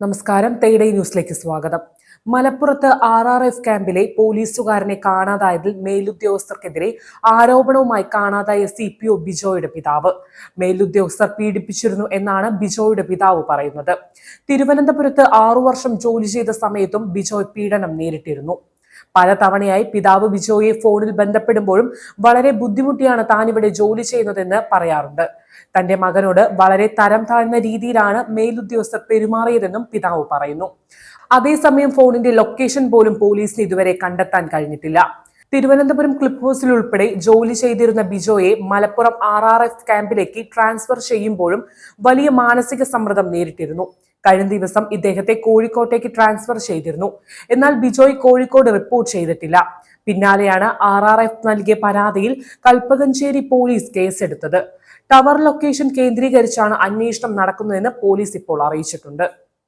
നമസ്കാരം. തേടൈ ന്യൂസിലേക്ക് സ്വാഗതം. മലപ്പുറത്ത് ആർ ആർ എഫ് ക്യാമ്പിലെ പോലീസുകാരനെ കാണാതായതിൽ മേലുദ്യോഗസ്ഥർക്കെതിരെ ആരോപണവുമായി കാണാതായ സി പി ഒ ബിജോയുടെ പിതാവ്. മേലുദ്യോഗസ്ഥർ പീഡിപ്പിച്ചിരുന്നു എന്നാണ് ബിജോയുടെ പിതാവ് പറയുന്നത്. തിരുവനന്തപുരത്ത് ആറു വർഷം ജോലി ചെയ്ത സമയത്തും ബിജോയ് പീഡനം നേരിട്ടിരുന്നു. പലതവണയായി പിതാവ് ബിജോയെ ഫോണിൽ ബന്ധപ്പെടുമ്പോഴും വളരെ ബുദ്ധിമുട്ടിയാണ് താനിവിടെ ജോലി ചെയ്യുന്നതെന്ന് പറയാറുണ്ട്. തന്റെ മകനോട് വളരെ തരം താഴ്ന്ന രീതിയിലാണ് മേലുദ്യോഗസ്ഥർ പെരുമാറിയതെന്നും പിതാവ് പറയുന്നു. അതേസമയം ഫോണിന്റെ ലൊക്കേഷൻ പോലും പോലീസിന് ഇതുവരെ കണ്ടെത്താൻ കഴിഞ്ഞിട്ടില്ല. തിരുവനന്തപുരം ക്ലിപ്പ് ഹൗസിൽ ഉൾപ്പെടെ ജോലി ചെയ്തിരുന്ന ബിജോയെ മലപ്പുറം ആർ ആർ എഫ് ക്യാമ്പിലേക്ക് ട്രാൻസ്ഫർ ചെയ്യുമ്പോഴും വലിയ മാനസിക സമ്മർദ്ദം നേരിട്ടിരുന്നു. കഴിഞ്ഞ ദിവസം ഇദ്ദേഹത്തെ കോഴിക്കോട്ടേക്ക് ട്രാൻസ്ഫർ ചെയ്തിരുന്നു. എന്നാൽ ബിജോയ് കോഴിക്കോട് റിപ്പോർട്ട് ചെയ്തിട്ടില്ല. പിന്നാലെയാണ് ആർ ആർ എഫ് നൽകിയ പരാതിയിൽ കൽപ്പകഞ്ചേരി പോലീസ് കേസെടുത്തത്. ടവർ ലൊക്കേഷൻ കേന്ദ്രീകരിച്ചാണ് അന്വേഷണം നടക്കുന്നതെന്ന് പോലീസ് ഇപ്പോൾ അറിയിച്ചിട്ടുണ്ട്.